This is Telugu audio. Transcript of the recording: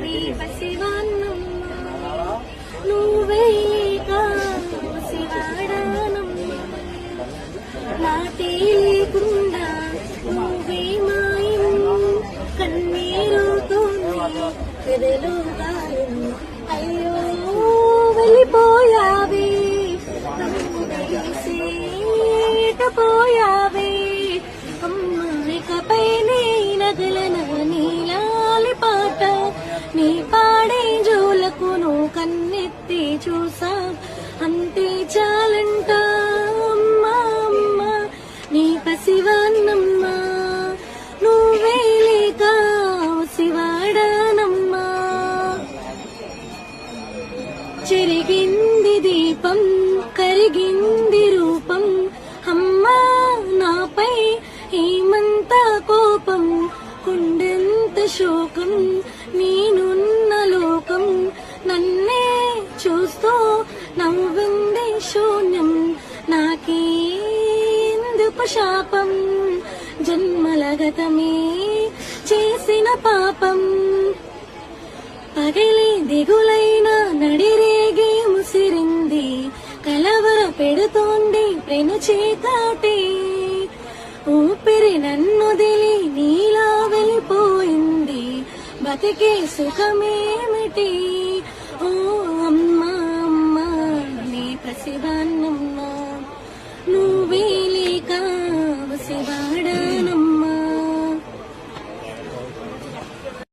నీ పసివాన్నమ్మ నువ్వే లేక పసివాడానమ్మ నాటే లేకుండా నువ్వే మాయం కన్నీరుతో పెదలు గాయం అయ్యో వెళ్ళిపోయావే. పోయావే. అంతే చాలంట అమ్మా అమ్మా నీ పసివాన్నమ్మా నువ్వే లేక శివాడానమ్మా చెరిగింది దీపం కరిగింది రూపం. అమ్మా నాపై ఏమంత కోపం? కుండెంత శోకం నేనున్న శూన్యం. నాకేందుకు శాపం? జన్మలగతమే చేసిన పాపం. పగిలి దిగులైన నడిరేగి ముసిరింది కలవర పెడుతోంది ప్రేను చీకాటి ఊపిరి నన్నుదిలి నీలా వెళ్ళిపోయింది. బతికే సుఖమేమి